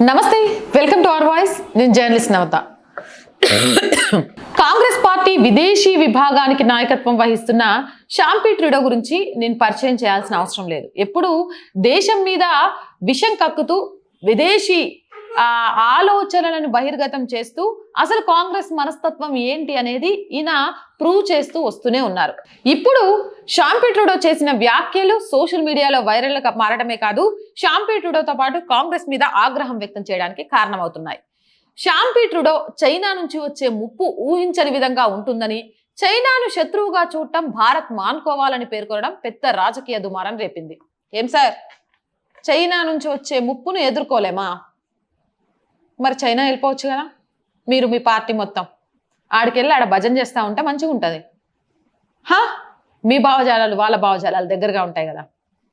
నమస్తే welcome to our voice. నేను journalist Navata. Congress party విదేశీ విభాగానికి నాయకత్వం వహిస్తున్న షాంపీ ట్రూడో గురించి నేను పరిచయం చేయాల్సిన అవసరం లేదు. ఎప్పుడు దేశం మీద విషం కక్కుతూ విదేశీ ఆలోచనలను బహిర్గతం చేస్తూ అసలు కాంగ్రెస్ మనస్తత్వం ఏంటి అనేది ఈయన ప్రూవ్ చేస్తూ వస్తూనే ఉన్నారు. ఇప్పుడు షాంపీ ట్రూడో చేసిన వ్యాఖ్యలు సోషల్ మీడియాలో వైరల్ మారడమే కాదు షాంపీ ట్రూడోతో పాటు కాంగ్రెస్ మీద ఆగ్రహం వ్యక్తం చేయడానికి కారణమవుతున్నాయి. షాంపీ ట్రూడో చైనా నుంచి వచ్చే ముప్పు ఊహించని విధంగా ఉంటుందని చైనాను శత్రువుగా చూడటం భారత్ మానుకోవాలని పేర్కొనడం పెద్ద రాజకీయ దుమారం రేపింది. ఏం సార్? చైనా నుంచి వచ్చే ముప్పును ఎదుర్కోలేమా? మరి చైనా వెళ్ళిపోవచ్చు కదా? మీరు మీ పార్టీ మొత్తం. ఆడికెళ్ళి ఆడ భజన చేస్తూ ఉంటే మంచిగా ఉంటుంది. హా? మీ భావజాలాలు వాళ్ళ భావజాలాలు దగ్గరగా ఉంటాయి కదా.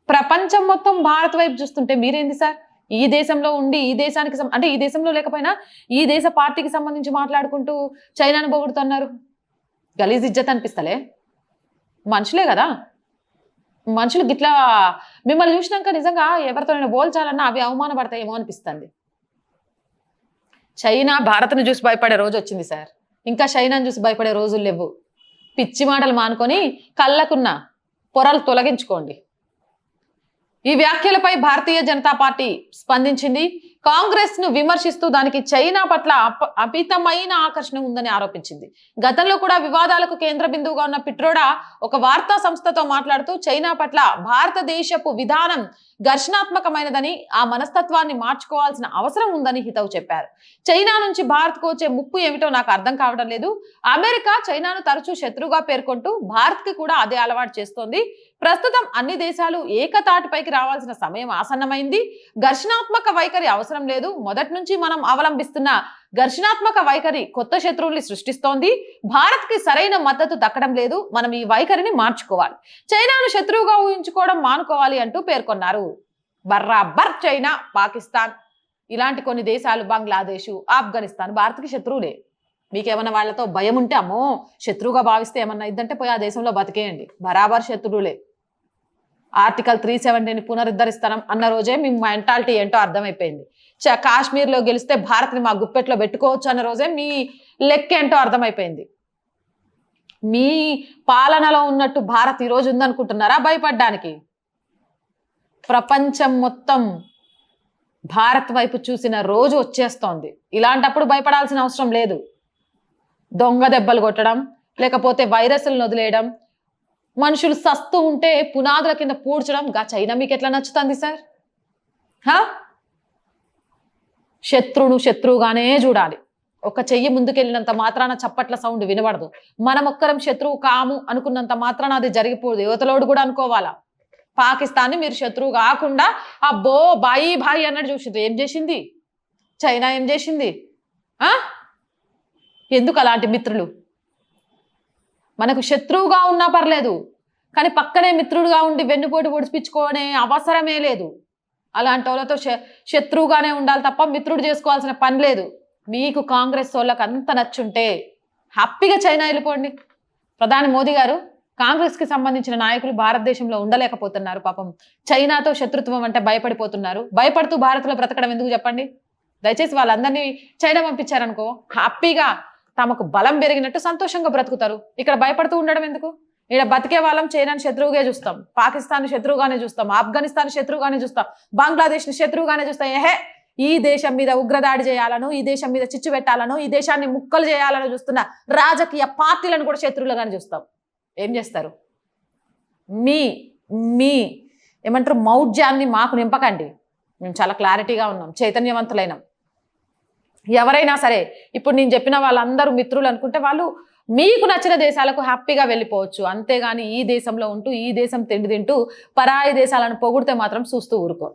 ప్రపంచం మొత్తం భారత్ వైపు చూస్తుంటే మీరేంది సార్? ఈ దేశంలో ఉండి ఈ దేశానికి అంటే ఈ దేశంలో లేకపోయినా ఈ దేశ పార్టీకి సంబంధించి మాట్లాడుకుంటూ చైనాను పొగుడుతున్నారు. గలీజ్ ఇజ్జత్ అనిపిస్తలే. మనుషులే కదా. మనుషులు గిట్లా మిమ్మల్ని చూసినాక నిజంగా ఎవరితోనైనా పోల్చాలన్నా అవి అవమానపడతాయేమో అనిపిస్తుంది. చైనా భారత్ను చూసి భయపడే రోజు వచ్చింది సార్. ఇంకా చైనాను చూసి భయపడే రోజులు లేవు. పిచ్చి మాటలు మానుకొని కళ్ళకున్న పొరలు తొలగించుకోండి. ఈ వ్యాఖ్యలపై భారతీయ జనతా పార్టీ స్పందించింది. కాంగ్రెస్ను విమర్శిస్తూ దానికి చైనా పట్ల అపితమైన ఆకర్షణ ఉందని ఆరోపించింది. గతంలో కూడా వివాదాలకు కేంద్ర బిందువుగా ఉన్న పిట్రోడా ఒక వార్తా సంస్థతో మాట్లాడుతూ చైనా పట్ల భారతదేశపు విధానం ఘర్షణాత్మకమైనదని ఆ మనస్తత్వాన్ని మార్చుకోవాల్సిన అవసరం ఉందని హితవు చెప్పారు. చైనా నుంచి భారత్కు వచ్చే ముప్పు ఏమిటో నాకు అర్థం కావడం లేదు. అమెరికా చైనాను తరచూ శత్రువుగా పేర్కొంటూ భారత్కి కూడా అదే అలవాటు చేస్తోంది. ప్రస్తుతం అన్ని దేశాలు ఏకతాటిపైకి రావాల్సిన సమయం ఆసన్నమైంది. ఘర్షణాత్మక వైఖరి అవసరం లేదు. మొదటి నుంచి మనం అవలంబిస్తున్న ఘర్షణాత్మక వైఖరి కొత్త శత్రువుల్ని సృష్టిస్తోంది. భారత్కి సరైన మద్దతు దక్కడం లేదు. మనం ఈ వైఖరిని మార్చుకోవాలి. చైనాను శత్రువుగా ఊహించుకోవడం మానుకోవాలి అంటూ పేర్కొన్నారు. బర్రాబర్ చైనా పాకిస్తాన్ ఇలాంటి కొన్ని దేశాలు బంగ్లాదేశ్ ఆఫ్ఘనిస్తాన్ భారత్కి శత్రువులే. మీకేమన్నా వాళ్ళతో భయం ఉంటే అమ్మో శత్రువుగా భావిస్తే ఏమన్నా ఇద్దంటే పోయి ఆ దేశంలో బతికేయండి. బరాబర్ శత్రువులే. ఆర్టికల్ త్రీ సెవెంటీని పునరుద్ధరిస్తాం అన్న రోజే మీ మెంటాలిటీ ఏంటో అర్థమైపోయింది. కాశ్మీర్లో గెలిస్తే భారత్ని మా గుప్పెట్లో పెట్టుకోవచ్చు అన్న రోజే మీ లెక్క ఏంటో అర్థమైపోయింది. మీ పాలనలో ఉన్నట్టు భారత్ ఈరోజు ఉందనుకుంటున్నారా భయపడ్డానికి? ప్రపంచం మొత్తం భారత్ వైపు చూసిన రోజు వచ్చేస్తోంది. ఇలాంటప్పుడు భయపడాల్సిన అవసరం లేదు. దొంగ దెబ్బలు కొట్టడం లేకపోతే వైరస్లను వదిలేయడం మనుషులు సస్తూ ఉంటే పునాదుల కింద పూడ్చడం గా చైనా మీకు ఎట్లా నచ్చుతుంది సార్? హా? శత్రువును శత్రువుగానే చూడాలి. ఒక చెయ్యి ముందుకెళ్ళినంత మాత్రాన చప్పట్ల సౌండ్ వినబడదు. మనమొక్కరం ఒక్కరం శత్రువు కాము అనుకున్నంత మాత్రాన అది జరిగిపోదు. యువతలోడు కూడా అనుకోవాలా? పాకిస్తాన్ని మీరు శత్రువు కాకుండా అబ్బో బాయి బాయి అన్నట్టు చూసింది ఏం చేసింది? చైనా ఏం చేసింది? ఎందుకు అలాంటి మిత్రులు? మనకు శత్రువుగా ఉన్నా పర్లేదు కానీ పక్కనే మిత్రుడుగా ఉండి వెన్నుపోటు పొడిపించుకోనే అవసరమే లేదు. అలాంటి వాళ్ళతో శ- శత్రువుగానే ఉండాలి తప్ప మిత్రుడు చేసుకోవాల్సిన పని లేదు. మీకు కాంగ్రెస్ వాళ్ళకి అంత నచ్చుంటే హ్యాపీగా చైనా వెళ్ళిపోండి. ప్రధాని మోదీ గారు కాంగ్రెస్కి సంబంధించిన నాయకులు భారతదేశంలో ఉండలేకపోతున్నారు పాపం. చైనాతో శత్రుత్వం అంటే భయపడిపోతున్నారు. భయపడుతూ భారత్లో బ్రతకడం ఎందుకు చెప్పండి? దయచేసి వాళ్ళందరినీ చైనా పంపించారనుకో హ్యాపీగా తమకు బలం పెరిగినట్టు సంతోషంగా బ్రతుకుతారు. ఇక్కడ భయపడుతూ ఉండడం ఎందుకు? ఇక్కడ బతికే వాళ్ళం చైనాని శత్రువుగా చూస్తాం. పాకిస్తాన్ శత్రువుగానే చూస్తాం. ఆఫ్ఘనిస్తాన్ శత్రువుగానే చూస్తాం. బంగ్లాదేశ్ని శత్రువుగానే చూస్తాం. ఏహే ఈ దేశం మీద ఉగ్రదాడి చేయాలను ఈ దేశం మీద చిచ్చు పెట్టాలను ఈ దేశాన్ని ముక్కలు చేయాలని చూస్తున్న రాజకీయ పార్టీలను కూడా శత్రువులుగానే చూస్తాం. ఏం చేస్తారు? మీ మీ ఏమంటారు మౌఢ్యాన్ని మాకు నింపకండి. మేము చాలా క్లారిటీగా ఉన్నాం చైతన్యవంతులైనాం. ఎవరైనా సరే ఇప్పుడు నేను చెప్పిన వాళ్ళందరూ మిత్రులు అనుకుంటే వాళ్ళు మీకు నచ్చిన దేశాలకు హ్యాపీగా వెళ్ళిపోవచ్చు. అంతేగాని ఈ దేశంలో ఉంటూ ఈ దేశం తిండి తింటూ పరాయి దేశాలను పొగిడితే మాత్రం చూస్తూ ఊరుకో.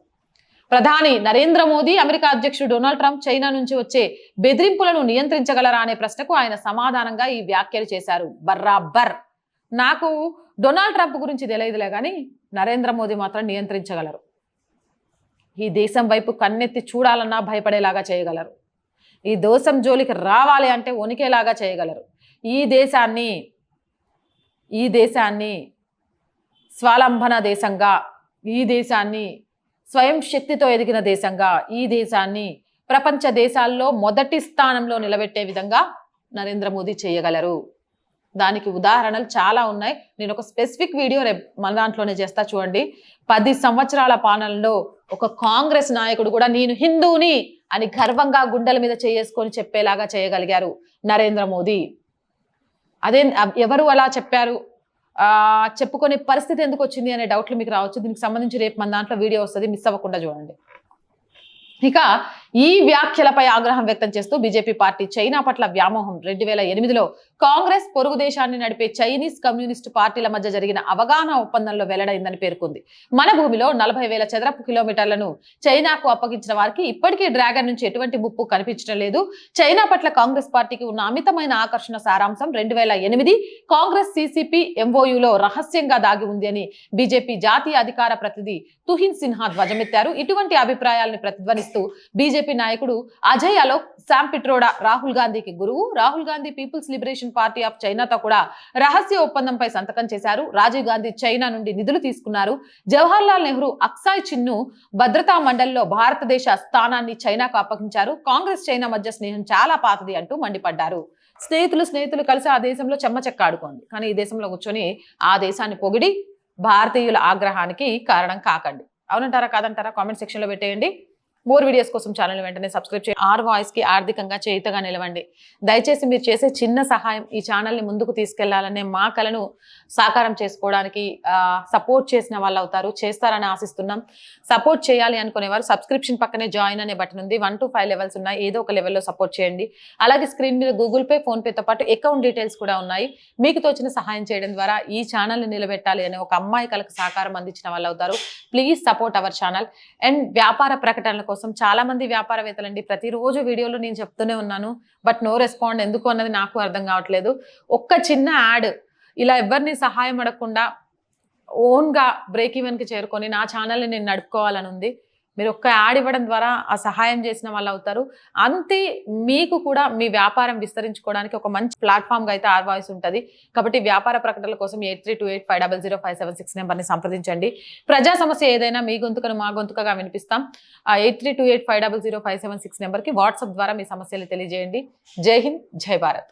ప్రధాని నరేంద్ర మోదీ అమెరికా అధ్యక్షుడు డొనాల్డ్ ట్రంప్ చైనా నుంచి వచ్చే బెదిరింపులను నియంత్రించగలరా అనే ప్రశ్నకు ఆయన సమాధానంగా ఈ వ్యాఖ్యలు చేశారు. బర్రాబర్ నాకు డొనాల్డ్ ట్రంప్ గురించి తెలియదులే కానీ నరేంద్ర మోదీ మాత్రం నియంత్రించగలరు. ఈ దేశం వైపు కన్నెత్తి చూడాలన్నా భయపడేలాగా చేయగలరు. ఈ దోషం జోలికి రావాలి అంటే వణికేలాగా చేయగలరు. ఈ దేశాన్ని ఈ దేశాన్ని స్వాలంబన దేశంగా ఈ దేశాన్ని స్వయం శక్తితో ఎదిగిన దేశంగా ఈ దేశాన్ని ప్రపంచ దేశాల్లో మొదటి స్థానంలో నిలబెట్టే విధంగా నరేంద్ర మోదీ చేయగలరు. దానికి ఉదాహరణలు చాలా ఉన్నాయి. నేను ఒక స్పెసిఫిక్ వీడియో రేపు మన దాంట్లోనే చేస్తా చూడండి. పది సంవత్సరాల పాలనలో ఒక కాంగ్రెస్ నాయకుడు కూడా నేను హిందూని అని గర్వంగా గుండెల మీద చేసుకొని చెప్పేలాగా చేయగలిగారు నరేంద్ర మోదీ. అదే ఎవరు అలా చెప్పారు? చెప్పుకునే పరిస్థితి ఎందుకు వచ్చింది అనే డౌట్లు మీకు రావచ్చు. దీనికి సంబంధించి రేపు మన దాంట్లో వీడియో వస్తుంది మిస్ అవ్వకుండా చూడండి. ఇక ఈ వ్యాఖ్యలపై ఆగ్రహం వ్యక్తం చేస్తూ బీజేపీ పార్టీ చైనా పట్ల వ్యామోహం రెండు వేల ఎనిమిదిలో కాంగ్రెస్ పొరుగు దేశాన్ని నడిపే చైనీస్ కమ్యూనిస్టు పార్టీల మధ్య జరిగిన అవగాహన ఒప్పందంలో వెల్లడైందని పేర్కొంది. మన భూమిలో నలభై వేల చదరపు కిలోమీటర్లను చైనాకు అప్పగించిన వారికి ఇప్పటికీ డ్రాగన్ నుంచి ఎటువంటి ముప్పు కనిపించడం లేదు. చైనా పట్ల కాంగ్రెస్ పార్టీకి ఉన్న అమితమైన ఆకర్షణ సారాంశం రెండు వేల ఎనిమిది కాంగ్రెస్ సిసిపి ఎంఓయులో రహస్యంగా దాగి ఉంది అని బీజేపీ జాతీయ అధికార ప్రతినిధి తుహిన్ సిన్హా ధ్వజమెత్తారు. ఇటువంటి అభిప్రాయాలను ప్రతిధ్వనిస్తూ బీజేపీ నాయకుడు అజయ్ అలోక్ శామ్ పిట్రోడా రాహుల్ గాంధీకి గురువు. Rahul Gandhi people's liberation party of చైనాతో కూడా రహస్య ఒప్పందంపై సంతకం చేశారు. రాజీవ్ గాంధీ చైనా నుండి నిధులు తీసుకున్నారు. జవహర్ లాల్ నెహ్రూ అక్సాయ్ చిన్ను భద్రతా మండలిలో భారతదేశ స్థానాన్ని చైనాకు అప్పగించారు. కాంగ్రెస్ చైనా మధ్య స్నేహం చాలా పాతది అంటూ మండిపడ్డారు. స్నేహితులు స్నేహితులు కలిసి ఆ దేశంలో చెమ్మచెక్క ఆడుకోండి. కానీ ఈ దేశంలో కూర్చొని ఆ దేశాన్ని పొగిడి భారతీయుల ఆగ్రహానికి కారణం కాకండి. అవునంటారా కాదంటారా? కామెంట్ సెక్షన్లో పెట్టేయండి. మోర్ వీడియోస్ కోసం ఛానల్ వెంటనే సబ్స్క్రైబ్ చేయండి. ఆర్ వాయిస్కి ఆర్థికంగా చేయుతగా నిలవండి. దయచేసి మీరు చేసే చిన్న సహాయం ఈ ఛానల్ని ముందుకు తీసుకెళ్ళాలనే మా కళను సాకారం చేసుకోవడానికి సపోర్ట్ చేసిన వాళ్ళు అవుతారు. చేస్తారని ఆశిస్తున్నాం. సపోర్ట్ చేయాలి అనుకునేవారు సబ్స్క్రిప్షన్ పక్కనే జాయిన్ అనే బటన్ ఉంది. వన్ టు ఫైవ్ లెవెల్స్ ఉన్నాయి. ఏదో ఒక లెవెల్లో సపోర్ట్ చేయండి. అలాగే స్క్రీన్ మీద గూగుల్ పే ఫోన్పేతో పాటు అకౌంట్ డీటెయిల్స్ కూడా ఉన్నాయి. మీకు తోచిన సహాయం చేయడం ద్వారా ఈ ఛానల్ని నిలబెట్టాలి అనే ఒక అమ్మాయి కళకు సహకారం అందించిన వాళ్ళు అవుతారు. Please support our channel and వ్యాపార ప్రకటనలకు కోసం చాలా మంది వ్యాపారవేత్తలండి. ప్రతిరోజు వీడియోలో నేను చెప్తూనే ఉన్నాను. బట్ నో రెస్పాండ్ ఎందుకు అన్నది నాకు అర్థం కావట్లేదు. ఒక్క చిన్న యాడ్ ఇలా ఎవరిని సహాయం అడగకుండా ఓన్గా బ్రేక్ ఈవెన్కి చేరుకొని నా ఛానల్ని నేను నడుపుకోవాలని ఉంది మీరు ఒక్క యాడ్ ఇవ్వడం ద్వారా ఆ సహాయం చేసిన వాళ్ళు అవుతారు అంతే మీకు కూడా మీ వ్యాపారం విస్తరించుకోవడానికి ఒక మంచి ప్లాట్ఫామ్గా అయితే ఆర్ వాయిస్ ఉంటుంది. కాబట్టి వ్యాపార ప్రకటనల కోసం eight three two eight five double zero five seven six నెంబర్ని సంప్రదించండి. ప్రజా సమస్య ఏదైనా మీ గొంతుకను మా గొంతుకగా వినిపిస్తాం. ఆ eight three two eight five double zero five seven six నెంబర్కి వాట్సాప్ ద్వారా మీ సమస్యలు తెలియజేయండి. జై హింద్ జై భారత్.